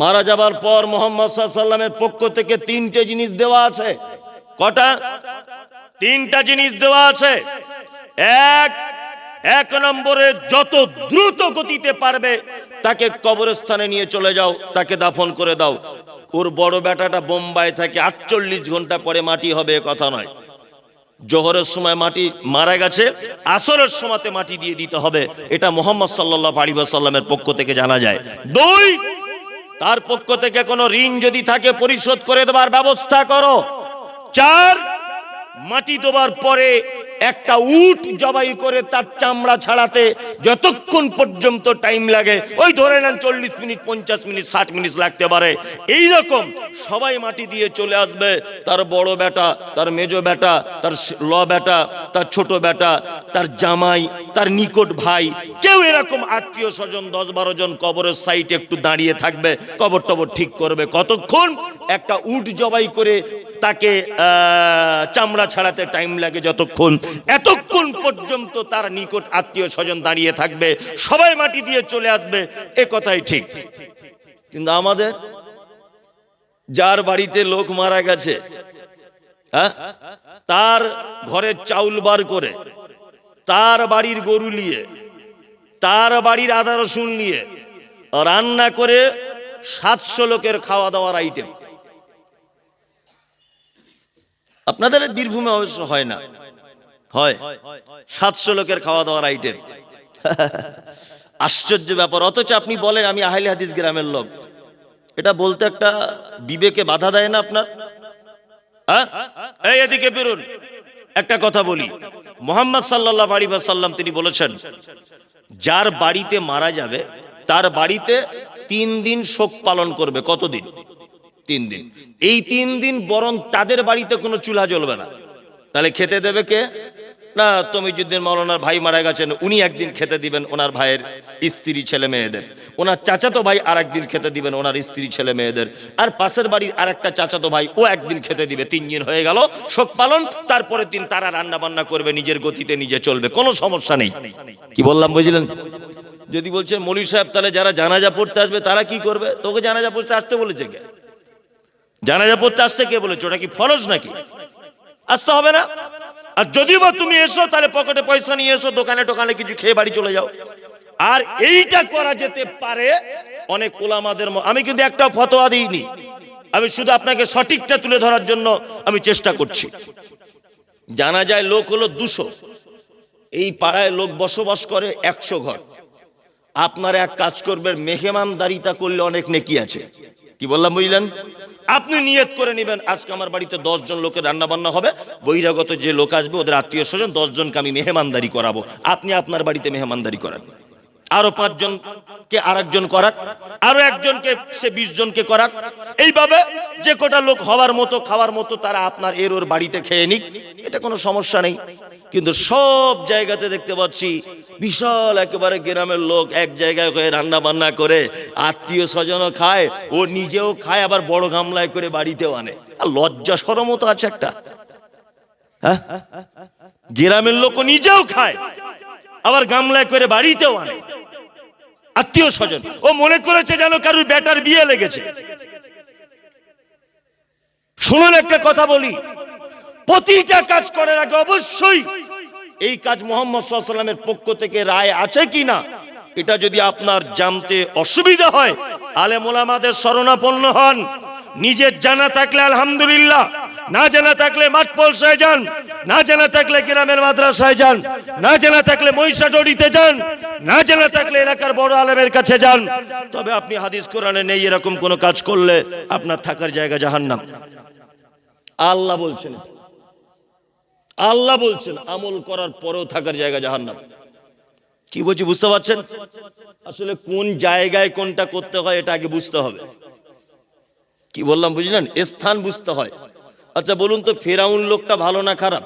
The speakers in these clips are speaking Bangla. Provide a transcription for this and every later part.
মারা যাবার পর মোহাম্মদ সাল্লামের পক্ষ থেকে তিনটে জিনিস দেওয়া আছে। কটা? তিনটা জিনিস দেওয়া আছে। এক এক নম্বরে যত দ্রুত গতিতে পারবে, তাকে কবরস্থানে নিয়ে চলে যাও, তাকে দাফন করে দাও। ওর বড় বেটাটা বোম্বাই থাকে আটচল্লিশ ঘণ্টা পরে মাটি হবে কথা নয়। জোহরের সময় মাটি মারা গেছে, আসরের সময়তে মাটি দিয়ে দিতে হবে। এটা মোহাম্মদ সাল্লাহ আলী সাল্লামের পক্ষ থেকে জানা যায়। দুই তার পক্ষ থেকে কোনো ঋণ যদি থাকে, পরিশোধ করে দেবার ব্যবস্থা করো। চার, মাটি দেবার পরে একটা উট জবাই করে তার চামড়া ছাড়াতে যতক্ষণ পর্যন্ত টাইম লাগে, ওই ধরে নেন চল্লিশ মিনিট, পঞ্চাশ মিনিট, ষাট মিনিট লাগতে পারে। এই রকম সবাই মাটি দিয়ে চলে আসবে। তার বড় বেটা, তার মেজ বেটা, তার ল বেটা, তার ছোট বেটা, তার জামাই, তার নিকট ভাই, কেউ এরকম আত্মীয় স্বজন, দশ বারো জন কবরের সাইটে একটু দাঁড়িয়ে থাকবে, কবর টবর ঠিক করবে। কতক্ষণ একটা উট জবাই করে তাকে চামড়া ছাড়াতে টাইম লাগে যতক্ষণ এতক্ষণ পর্যন্ত তার নিকট আত্মীয় স্বজন দাঁড়িয়ে থাকবে, সবাই মাটি দিয়ে চলে আসবে, এ কথাই ঠিক। কিন্তু আমাদের, যার বাড়িতে লোক মারা গেছে হ্যাঁ? তার ঘরের চাউল বার করে, তার বাড়ির গরু নিয়ে, তার বাড়ির আদা রসুন নিয়ে, রান্না করে সাতশো লোকের খাওয়া দাওয়ার আইটেম আপনাদের বীরভূমে অবশ্য হয় না। হয়। সাতশো লোকের খাওয়া দাওয়ার আইটেম আশ্চর্য ব্যাপার। অথচ আপনি বলেন, আমি আহলে হাদিস গ্রামের লোক। এটা বলতে একটা বিবেকে বাধা দেয় না আপনার? এই এদিকে বেরুন। একটা কথা বলি। মোহাম্মদ সাল্লাহ আলী সাল্লাম তিনি বলেছেন, যার বাড়িতে মারা যাবে, তার বাড়িতে তিন দিন শোক পালন করবে। কতদিন? তিন দিন। এই তিন দিন বরং তাদের বাড়িতে কোনো চুলা জ্বলবে না। তাহলে খেতে দেবে কে? না, তমিজুদ্দিন মৌলানার ভাই মারা গেছেন, উনি একদিন খেতে দিবেন ওনার ভাইয়ের স্ত্রী ছেলে মেয়েদের। ওনার চাচাতো ভাই আর একদিন খেতে দিবেন ওনার স্ত্রী ছেলে মেয়েদের। আর পাশের বাড়ির আর একটা চাচাতো ভাই, ও একদিন খেতে দিবে, তিন দিন হয়ে গেল, শোক পালন, তারপরের দিন তারা রান্না বান্না করবে, নিজের গতিতে নিজে চলবে, কোনো সমস্যা নেই। কি বললাম, বুঝলেন? যদি বলছেন মলি সাহেব, তাহলে যারা জানাজা পড়তে আসবে, তারা কি করবে? তোকে জানাজা পড়তে আসতে বলেছে কে? জানাজা পড়তে আসছে কে বলেছে? ওটা কি ফরজ নাকি? আসতে হবে না? আর যদি বা তুমি এসো, তাহলে পকেটে পয়সা নিয়ে এসো, দোকানে টোকানে কিছু খেয়ে বাড়ি চলে যাও। আর এইটা করা যেতে পারে অনেক ওলামাদের আমি কিন্তু একটা ফতোয়া দিইনি। আমি শুধু আপনাকে সঠিকটা তুলে ধরার জন্য আমি চেষ্টা করছি। জানা যায় লোক হলো দুশো। এই পাড়ায় লোক বসবাস করে একশো ঘর। আপনারা এক কাজ করবেন, মেহমানদারিতা করলে অনেক নেকি আছে। কি বললাম বুঝলেন? আপনি নিয়ত করে নেবেন, আজকে আমার বাড়িতে দশ জন লোকের রান্না বান্না হবে, বহিরাগত যে লোক আসবে, ওদের আত্মীয় স্বজন, দশজনকে আমি মেহমানদারি করাবো। আপনি আপনার বাড়িতে মেহমানদারি করান। আরও পাঁচজনকে আর একজন করাক, আরও একজনকে, সে বিশ জনকে করাক। এইভাবে যে কটা লোক হওয়ার মতো, খাওয়ার মতো, তারা আপনার এর ওর বাড়িতে খেয়ে নিক। এটা কোনো সমস্যা নেই। কিন্তু সব জায়গাতে দেখতে পাচ্ছি বিশাল একেবারে গ্রামের লোক এক জায়গায় হয়ে রান্না বান্না করে, আত্মীয় স্বজনও খায়, ও নিজেও খায়, আবার বড় গামলায় করে বাড়িতেও আনে। আর লজ্জা সরমও তো আছে একটা। হ্যাঁ? গ্রামের লোক নিজেও খায়, আবার গামলায় করে বাড়িতেও আনে। আত্মীয় স্বজন, ও মনে করেছে যেন কারুর বেটার বিয়ে লেগেছে। শুনুন একটা কথা বলি, প্রতিটা কাজ করার আগে অবশ্যই এই কাজ মোহাম্মদ সাল্লামের পক্ষ থেকে রায় আছে কি না এটা যদি আপনার জানতে অসুবিধা হয় আলে মোলামাদের শরণাপন্ন হন। নিজের জানা থাকলে আলহামদুলিল্লাহ, না জানা থাকলে মাঠ পলসায় যান, না জানা থাকলে গ্রামের মাদ্রাসায় যান, না জানা থাকলে মহিষা মহিষাডড়িতে যান, না জানা থাকলে এলাকার বড় আলেমের কাছে যান। তবে আপনি হাদিস কোরআনে নেই, এরকম কোনো কাজ করলে আপনার থাকার জায়গা জাহান্নাম। আল্লাহ বলছেন। আল্লাহ বলছেন আমল করার পরেও থাকার জায়গা জাহান্নাম। কি বলছি বুঝতে পারছেন? আসলে কোন জায়গায় কোনটা করতে হয় এটা আগে বুঝতে হবে। কি বললাম বুঝলেন? স্থান বুঝতে হয়। আচ্ছা বলুন তো ফেরাউন লোকটা ভালো না খারাপ?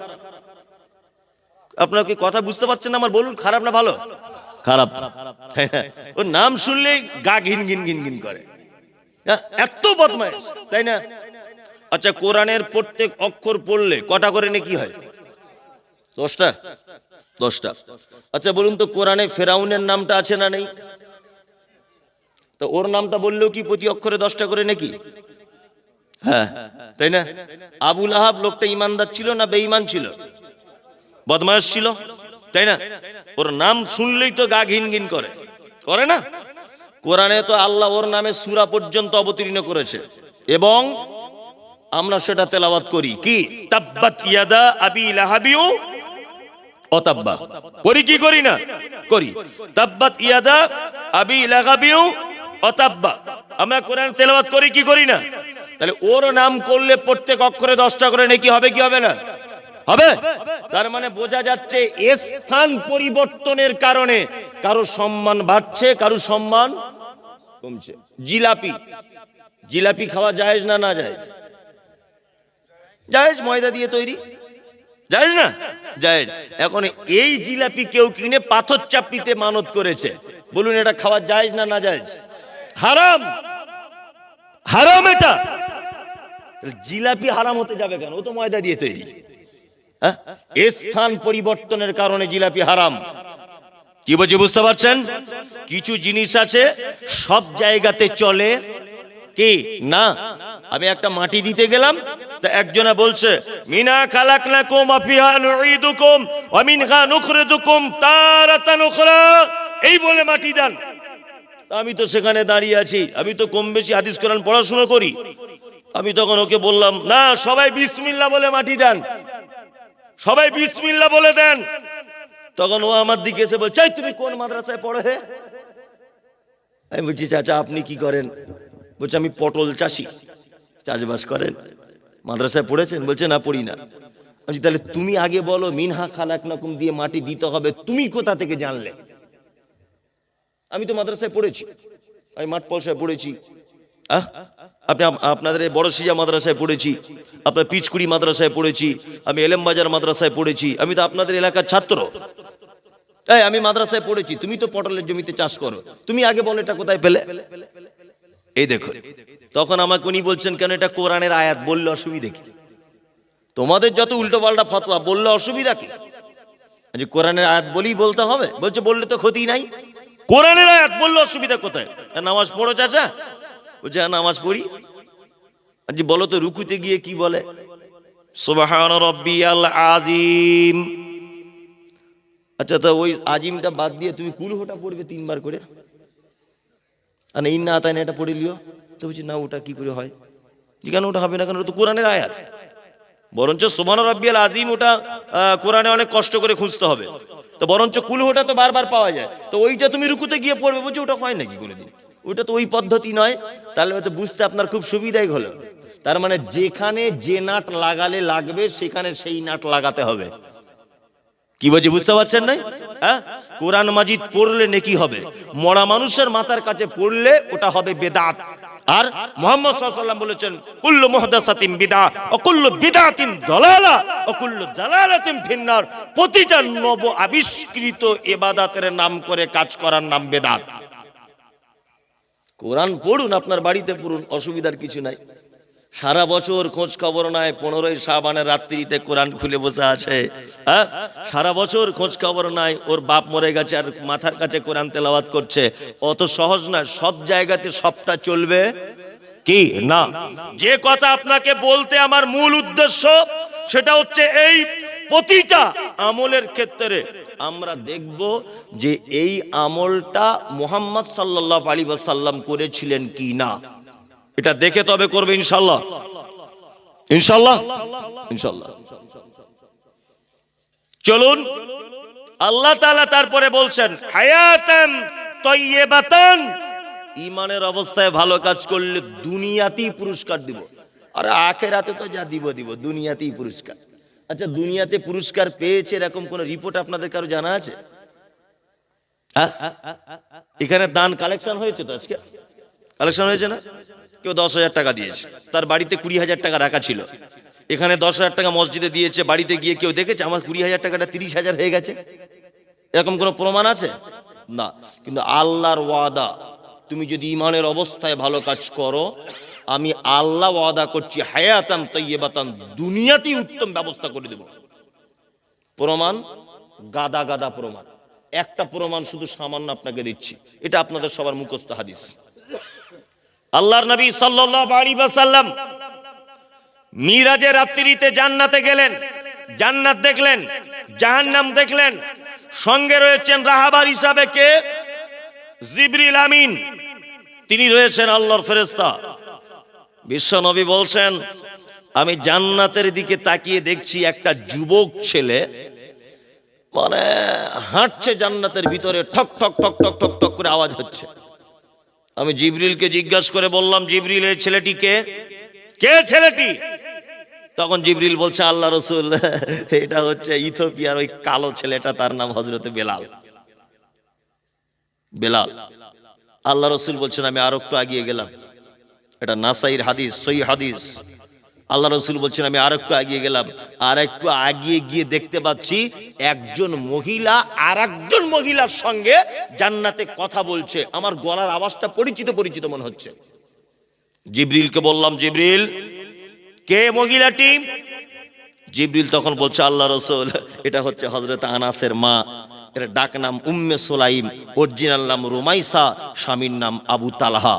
আপনার কি কথা বুঝতে পারছেন আমার? বলুন খারাপ না ভালো? খারাপ। না? ওর নাম শুনলেই গা ঘিন ঘিন ঘিন ঘিন করে। হ্যাঁ, এত বদমাইশ তাই না? আচ্ছা কোরআনের প্রত্যেক অক্ষর পড়লে কটা করে নাকি হয়? দশটা? দশটা। আচ্ছা বলুন তো, কোরআনে ফেরাউনের নামটা আছে না নেই? তো ওর নামটা বললেও কি প্রতি অক্ষরে দশটা করে নাকি? হ্যাঁ তাই না? আবুল আহাব লোকটা ইমানদার ছিল না বেঈমান ছিল? বদমাস ছিল? তাই না? ওর নাম শুনলেই তো গা ঘিন ঘিন করে। করে না? কোরআনে তো আল্লাহ ওর নামে সুরা পর্যন্ত অবতীর্ণ করেছে। এবং আমরা সেটা তেলাওয়াত করি। কি? তাব্বাত ইয়াদা আবি লাহাবিউ অতাব্বা। করি কি করি না? করি। তাব্বাত ইয়াদা, আবি লাহাবিউ অতাব্বা। আমরা কোরআন তেলাওয়াত করি কি করি না? তাহলে ওর নাম করলে প্রত্যেক অক্ষরে দশটা করে নাকি হবে কি হবে না? হবে? তার মানে বোঝা যাচ্ছে স্থান পরিবর্তনের কারণে কারও সম্মান বাড়ছে, কারও সম্মান কমছে। জিলাপি। জিলাপি খাওয়া জায়েজ না না জায়েজ? জায়েজ ময়দা দিয়ে তৈরি। জায়েজ না? জায়েজ এখন এই জিলাপি কেউ কিনে পাথর চাপড়িতে মানত করেছে। বলুন, এটা খাওয়া জায়েজ না না জায়েজ? হারাম! হারাম এটা! জিলাপি হারাম হতে যাবে কেন? ও তো ময়দা দিয়ে তৈরি। হ্যাঁ? স্থান পরিবর্তনের কারণে জিলাপি হারাম। কি বলছি, বুঝতে পারছেন? কিছু জিনিস আছে, সব জায়গাতে চলে। কি? না? আমি একটা মাটি দিতে গেলাম তা একজনা বলছে, মিনা খালাকনাকুম আফিহা নুঈদুকুম ওয়া মিনহা নুখরিজুকুম তারাতান উখরা। এই বলে মাটি দেন। আমি তো সেখানে দাঁড়িয়ে আছি, আমি তো কম বেশি হাদিস কোরআন পড়াশোনা করি। আমি তখন ওকে বললাম, না, সবাই বিসমিল্লা বলে মাটি দেন। সবাই বিসমিল্লা বলে দেন। তখন ও আমার দিকে এসে বলছে তুমি কোন মাদ্রাসায় পড়ো হে? আমি বলছি, চাচা, আপনি কি করেন? বলছে, আমি পটল চাষি, চাষবাস করেন। মাদ্রাসায় পড়েছেন? বলছে না পড়ি না। বলছি, তাহলে তুমি আগে বলো মিনহা খালাক নাকুম দিয়ে মাটি দিতে হবে। তুমি কোথা থেকে জানলে? আমি তো মাদ্রাসায় পড়েছি। আমি মাঠ পলসায় পড়েছি? আপনি আপ- আপনাদের বড় সিজা মাদ্রাসায় পড়েছি। আপনার পিচকুড়ি মাদ্রাসায় পড়েছি। আমি এলেম বাজার মাদ্রাসায় পড়েছি। আমি তো আপনাদের এলাকার ছাত্র। আমি মাদ্রাসায় পড়েছি। তুমি তো পটলের জমিতে চাষ করো। তুমি আগে বলো এটা কোথায় পেলে? এই দেখো তখন আমাকে উনি বলছেন, কেন এটা কোরআনের আয়াত? বললে অসুবিধা কি? তোমাদের যত উল্টো পাল্টা ফতোয়া, বললে অসুবিধা কি? যে কোরআনের আয়াত বলেই বলতে হবে। বলছে, বললে তো ক্ষতি নাই। কোরআনের আয়াত বললে অসুবিধা কোথায়? নামাজ পড়ো চাচা। বলছে হ্যাঁ নামাজ পড়ি। আর যে বলো তো, রুকুতে গিয়ে কি বলে? সুবহান রব্বিয়াল আজিম আচ্ছা তো ওই আজিমটা বাদ দিয়ে তুমি কুলহোটা পড়বে তিনবার করে। আর এই না তাই না এটা পড়ে লিও। তো বলছি, না, ওটা কি করে হয়? কি কেন ওটা হবে না? কেন ওটা তো কোরআনের আয়াত। বরঞ্চ সোমান রব্বিয়াল আজিম ওটা কোরআনে অনেক কষ্ট করে খুঁজতে হবে। তো বরঞ্চ কুলহোটা তো বারবার পাওয়া যায়। তো ওইটা তুমি রুকুতে গিয়ে পড়বে, বলছি, ওটা হয় নাকি কোনোদিন? ওটা তো ওই পদ্ধতি নয়। তাহলে হয়তো বুঝতে আপনার খুব সুবিধাই হলো। তার মানে যেখানে যে নাট লাগালে লাগবে, সেখানে সেই নাট লাগাতে হবে। কি বলছি বুঝতে পারছেন নাই? হ্যাঁ? কোরআন মাজিদ পড়লে নেকি হবে? মরা মানুষের মাথার কাছে পড়লে ওটা হবে বেদাত। আর মোহাম্মদ সাল্লাম বলেছেন, কুল্লু মুহদাসাতিন বিদা ও কুল্লু বিদাতিন দলালা, ও কুল্লু দালালাতিন ফিন্নার। প্রতিটা নব আবিষ্কৃত এবাদাতের নাম করে কাজ করার নাম বেদাত। কোরআন পড়ুন, আপনার বাড়িতে পড়ুন, অসুবিধার কিছু নাই। সারা বছর খোঁজ খবর নাই, পনেরোই সাবানের রাত্রিতে কোরআন খুলে বসে আছে। হ্যাঁ? সারা বছর খোঁজ খবর নাই, ওর বাপ মরে গেছে আর মাথার কাছে কোরআন তেলাওয়াত করছে। অত সহজ না, সব জায়গাতে সবটা চলবে? কি? না। যে কথা আপনাকে বলতে আমার মূল উদ্দেশ্য, সেটা হচ্ছে এই প্রতিটা আমলের ক্ষেত্রে আমরা দেখব যে এই আমলটা মোহাম্মদ সাল্লাহ আলী সাল্লাম করেছিলেন কি না। এটা দেখে তবে করবে ইনশাল্লাহ ইনশাল্লাহ ইনশাল্লাহ চলুন, আল্লাহ তাআলা তারপরে বলছেন, হায়াতান তয়্যিবাতান ইমানের অবস্থায় ভালো কাজ করলে দুনিয়াতেই পুরস্কার দিব। আর আখেরাতে তো যা দিব দিব, দুনিয়াতেই পুরস্কার। আচ্ছা দুনিয়াতে পুরস্কার পেয়েছে এরকম কোন রিপোর্ট আপনাদের কারও জানা আছে? হ্যাঁ? এখানে দান কালেকশন হয়েছে তো আজকে? কালেকশন হয়েছে না? কেউ দশ হাজার টাকা দিয়েছে। তার বাড়িতে কুড়ি হাজার টাকা রাখা ছিল। এখানে দশ হাজার টাকা মসজিদে দিয়েছে, বাড়িতে গিয়ে কেউ দেখেছে? আমার কুড়ি হাজার টাকাটা তিরিশ হাজার হয়ে গেছে। এরকম কোনো প্রমাণ আছে? না। কিন্তু আল্লাহর ওয়াদা, তুমি যদি ইমানের অবস্থায় ভালো কাজ করো, আমি আল্লাহ ওয়াদা করছি, হায়াতাম তৈবাতান দুনিয়াতেই উত্তম ব্যবস্থা করে দেব। প্রমাণ? গাদা গাদা প্রমাণ। একটা প্রমাণ শুধু সামান্য আপনাকে দিচ্ছি। এটা আপনাদের সবার মুখস্থ হাদিস। আল্লাহর নবী ওয়াসাল্লাম মিরাজের রাত্রিতে জান্নাতে গেলেন, জান্নাত দেখলেন, জাহান্নাম দেখলেন, সঙ্গে রয়েছেন রাহাবার হিসাবে কে? জিবরিল আমিন। তিনি রয়েছেন আল্লাহর ফেরেশতা। বিশ্ব নবী বলছেন, আমি জান্নাতের দিকে তাকিয়ে দেখছি একটা যুবক ছেলে মানে হাঁটছে জান্নাতের ভিতরে, ঠক ঠক ঠক ঠক ঠক ঠক করে আওয়াজ হচ্ছে। আমি জিবরিলকে জিজ্ঞাসা করে বললাম জিবরিল এই ছেলেটি কে? কে ছেলেটি? তখন জিবরিল বলছে আল্লাহ রসুল এটা হচ্ছে ইথোপিয়ার ওই কালো ছেলেটা তার নাম হজরতে বেলাল। বেলাল। আল্লাহ রসুল বলছেন আমি আরও একটু আগিয়ে গেলাম। এটা নাসাইর হাদিস সই হাদিস। আল্লাহ রসুল বলছেন, আমি আর একটু আগিয়ে গেলাম। আর একটু আগিয়ে গিয়ে দেখতে পাচ্ছি একজন মহিলা আর একজন মহিলার সঙ্গে জান্নাতে কথা বলছে। আমার গলার আওয়াজটা পরিচিত পরিচিত মনে হচ্ছে। জিবরিলকে বললাম, জিবরিল, কে মহিলাটি জিবরিল তখন বলছে, আল্লাহ রসুল, এটা হচ্ছে হজরত আনাসের মা। এর ডাক নাম উম্মে সোলাইম, অরিজিনাল নাম রুমাইসা, স্বামীর নাম আবু তালহা।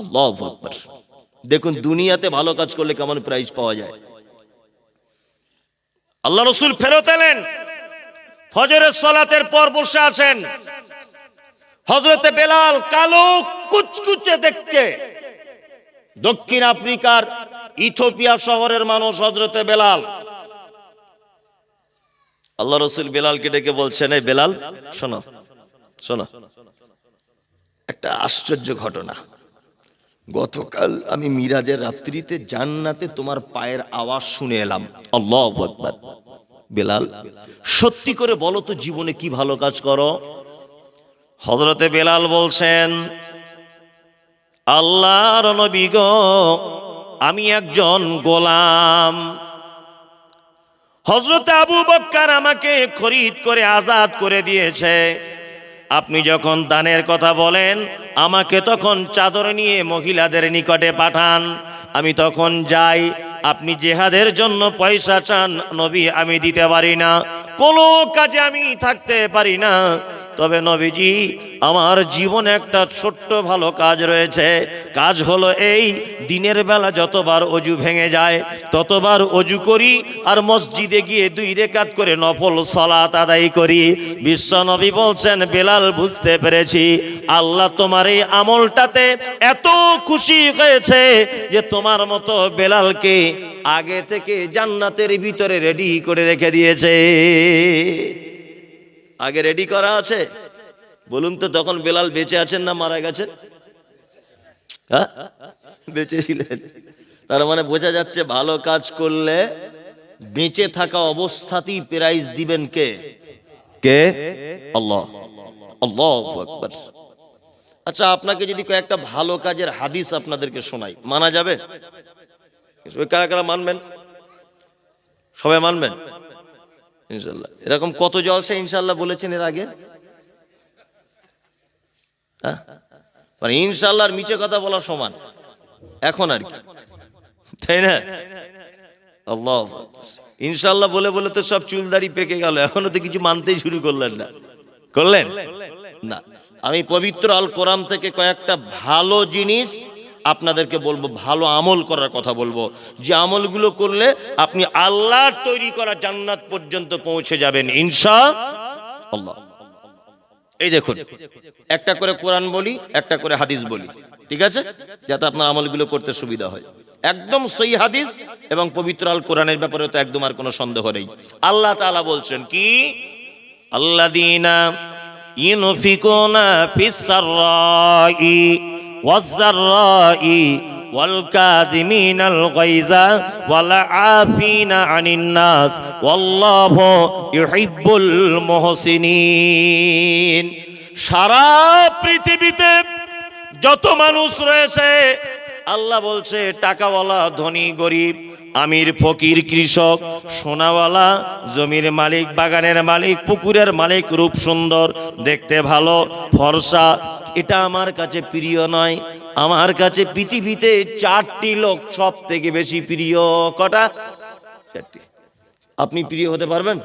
আল্লাহ আকবার। দেখুন দুনিয়াতে ভালো কাজ করলে কেমন প্রাইজ পাওয়া যায় আল্লাহ রসুল ফেরত এলেন ফজরের সলাতের পর বসে আছেন হজরতে বেলাল কালো কুচকুচে দেখতে দক্ষিণ আফ্রিকার ইথোপিয়া শহরের মানুষ হজরতে বেলাল আল্লাহ রসুল বেলালকে ডেকে বলছেন এই বেলাল শোনো শোনো একটা আশ্চর্য ঘটনা গতকাল আমি মিরাজের রাত্রিতে জান্নাতে তোমার পায়ের আওয়াজ শুনে এলাম। আল্লাহ আকবার। বেলাল, সত্যি করে বলো তো জীবনে কি ভালো কাজ করো? হজরতে বেলাল বলছেন, আল্লাহর নবী গো, আমি একজন গোলাম। হজরত আবু বক্কার আমাকে খরিদ করে আজাদ করে দিয়েছে। আপনি যখন দানের কথা বলেন, আমাকে তখন চাদর নিয়ে মহিলাদের নিকটে পাঠান। আমি তখন যাই, আপনি জেহাদের জন্য পয়সা চান, নবী, আমি দিতে পারি না। কোনো কাজে আমি থাকতে পারি না। তবে নবীজি, আমার জীবনে একটা ছোট্ট ভালো কাজ রয়েছে। কাজ হলো এই, দিনের বেলা যতবার অজু ভেঙে যায়, ততবার অজু করি আর মসজিদে গিয়ে দুই রেকাত করে নফল সলাত আদায় করি। বিশ্ব নবী বলছেন, বেলাল, বুঝতে পেরেছি, আল্লাহ তোমার এই আমলটাতে এত খুশি হয়েছে যে তোমার মতো বেলালকে আগে থেকে জান্নাতের ভিতরে রেডি করে রেখে দিয়েছে। আগে রেডি করা আছে? বলুন তো, তখন বেলাল বেঁচে আছেন না মারা গেছেন? হ্যাঁ? বেঁচে ছিলেন। তার মানে বোঝা যাচ্ছে ভালো কাজ করলে বেঁচে থাকা অবস্থাতেই প্রাইজ দিবেন কে? কে? আল্লাহ। আল্লাহ আচ্ছা আপনাকে যদি কয়েকটা ভালো কাজের হাদিস আপনাদেরকে শোনাই। মানা যাবে? কারা কারা মানবেন? সবাই মানবেন? ইনশাল্লাহ এরকম কত জলসা ইনশাল্লাহ বলেছেন এর আগে? হ্যাঁ? মানে ইনশাল্লাহ আর মিছে কথা বলা সমান। এখন আর কি। তাই না? আল্লাহ ইনশাল্লাহ বলে বলে তো সব চুলদারি পেকে গেল, এখনও তো কিছু মানতেই শুরু করলেন না। করলেন? না। আমি পবিত্র আল কোরআন থেকে কয়েকটা ভালো জিনিস আপনাদেরকে বলব, ভালো আমল করার কথা বলব। যে আমলগুলো করলে আপনি আল্লাহর তৈরি করা জান্নাত পর্যন্ত পৌঁছে যাবেন আল্লাহ। এই দেখুন, একটা করে কোরআন বলি, একটা করে হাদিস বলি, ঠিক আছে? যাতে আপনার আমলগুলো করতে সুবিধা হয়। একদম সই হাদিস এবং পবিত্র আল কোরআনের ব্যাপারে তো একদম আর কোনো সন্দেহ নেই। আল্লাহ তালা বলছেন কি? আল্লাদিনা ইনফিকুনা ফিসসাররাই ওয়াজ্জাররাই والكاظمين الغيظ والعافين عن الناس والله يحب المحسنين সারা পৃথিবীতে যত মানুষ রয়েছে আল্লাহ বলছে টাকাওয়ালা ধনী গরিব আমির ফকির কৃষক, সোনাওয়ালা, জমির মালিক, বাগানের মালিক, পুকুরের মালিক, রূপ সুন্দর, দেখতে ভালো, ফর্সা। এটা আমার কাছে প্রিয় নয়। আমার কাছে পৃথিবীতে চারটি লোক সব থেকে বেশি প্রিয়। কটা? চারটি। আপনি প্রিয় হতে পারবেন?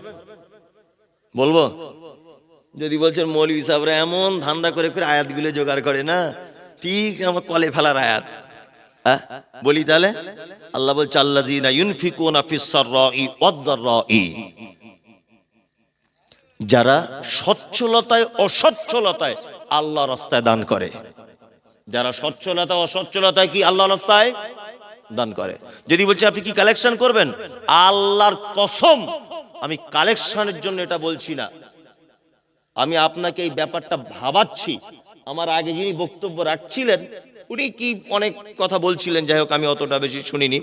বলব? যদি বলছেন মৌলভী সাহেবরা এমন ধান্দা করে করে আয়াতগুলো জোগাড় করে না, ঠিক আমার কলে ফেলার আয়াত। হ্যাঁ? বলি তাহলে? আল্লাহ বলছে ফিস সাররাই ওয়াদ-দাররাই যারা সচ্ছলতায় অসচ্ছলতায় আল্লাহ রাস্তায় দান করে। যারা সচ্ছলতা অসচ্ছলতায় কি আল্লাহ রাস্তায়? দান করে। যদি বলছে, আপনি কি কালেকশন করবেন? আল্লাহর কসম, আমি কালেকশনের জন্য এটা বলছি না। আমি আপনাকে এই ব্যাপারটা ভাবাচ্ছি। আমার আগে যিনি বক্তব্য রাখছিলেন উনি কি অনেক কথা বলছিলেন, যাই হোক আমি অতটা বেশি শুনিনি।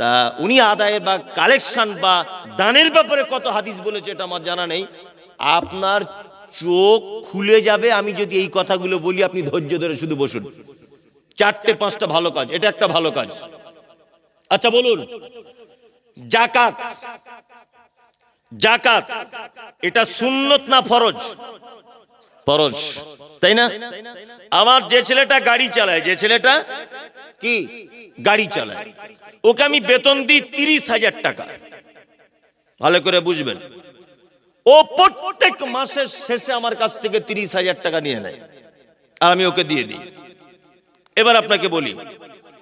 তা উনি আদায়ের বা কালেকশন বা দানের ব্যাপারে কত হাদিস বলেছে এটা আমার জানা নেই। আপনার চোখ খুলে যাবে, আমি যদি এই কথাগুলো বলি, আপনি ধৈর্য ধরে শুধু বসুন। চারটে পাঁচটা ভালো কাজ, এটা একটা ভালো কাজ। আচ্ছা বলুন। জাকাত। জাকাত, এটা সুন্নত না ফরজ? ফরজ। তাই না? আমার যে ছেলেটা গাড়ি চালায়, যে ছেলেটা কি? গাড়ি চালায়। ওকে আমি বেতন দিই তিরিশ হাজার টাকা। ভালো করে বুঝবেন। ও প্রত্যেক মাসের শেষে আমার কাছ থেকে তিরিশ হাজার টাকা নিয়ে নেয়। আর আমি ওকে দিয়ে দিই। এবার আপনাকে বলি,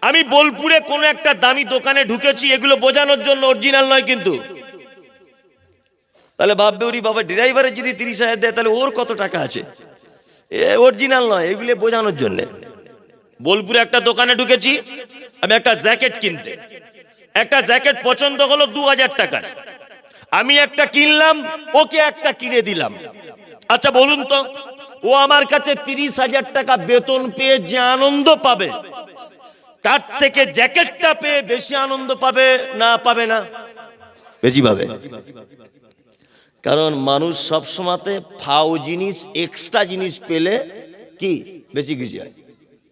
আমি বোলপুরে কোনো একটা দামি দোকানে ঢুকেছি, এগুলো বোঝানোর জন্য অরিজিনাল নয় কিন্তু। তাহলে ভাববে ওরি বাবা ড্রাইভারের যদি তিরিশ হাজার দেয়, তাহলে ওর কত টাকা আছে? এ অরিজিনাল নয়, এগুলো বোঝানোর জন্য। বোলপুরে একটা দোকানে ঢুকেছি, আমি একটা জ্যাকেট কিনতে। একটা জ্যাকেট পছন্দ হলো দু হাজার টাকার। আমি একটা কিনলাম, ওকে একটা কিনে দিলাম। আচ্ছা বলুন তো, ও আমার কাছে তিরিশ হাজার টাকা বেতন পেয়ে যে আনন্দ পাবে? তার থেকে জ্যাকেটটা পেয়ে বেশি আনন্দ পাবে না পাবে না? বেশি পাবে। কারণ মানুষ সব সময়তে ফাও জিনিস এক্সট্রা জিনিস পেলে কি? বেশি খুশি হয়।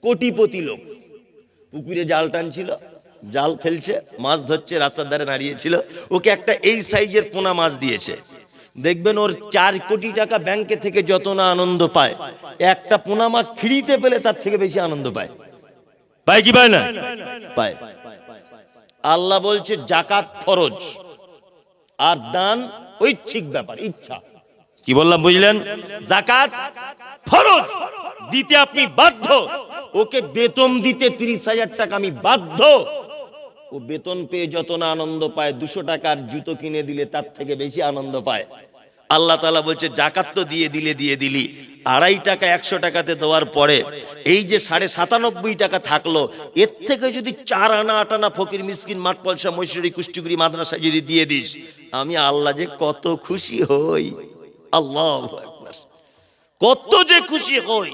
কোটিপতি লোক। পুকুরে জাল টানছিল জাল ফেলছে মাছ ধরছে রাস্তার ধারে দাঁড়িয়েছিল। ওকে একটা এই সাইজের পোনা মাছ দিয়েছে। দেখবেন ওর চার কোটি টাকা ব্যাংকে থেকে যত না আনন্দ পায় একটা পোনা মাছ ফ্রিতে পেলে তার থেকে বেশি আনন্দ পায়। পায় কি পায় না? পায়। আল্লাহ বলছে জাকাত ফরজ। আর দান ঐচ্ছিক ব্যাপার ইচ্ছা। কি বললাম বুঝলেন? জাকাত ফরজ। দিতে আপনি বাধ্য। ওকে বেতন দিতে তিরিশ হাজার টাকা আমি বাধ্য। ও বেতন পেয়ে যত না আনন্দ পায় দুশো টাকার জুতো কিনে দিলে তার থেকে বেশি আনন্দ পায়। আল্লাহ তালা বলছে, জাকাত তো দিয়ে দিলে, দিয়ে দিলি। আড়াই টাকা, একশো টাকাতে দেওয়ার পরে এই যে সাড়ে সাতানব্বই টাকা থাকল, এর থেকে যদি চার আনা, আট আনা ফকির, মিসকিন, মাঠ পয়সা মৈশুরি কুষ্টিগুড়ি মাদ্রাসায় যদি দিয়ে দিস, আমি আল্লাহ যে কত খুশি হই। আল্লাহ কত যে খুশি হই।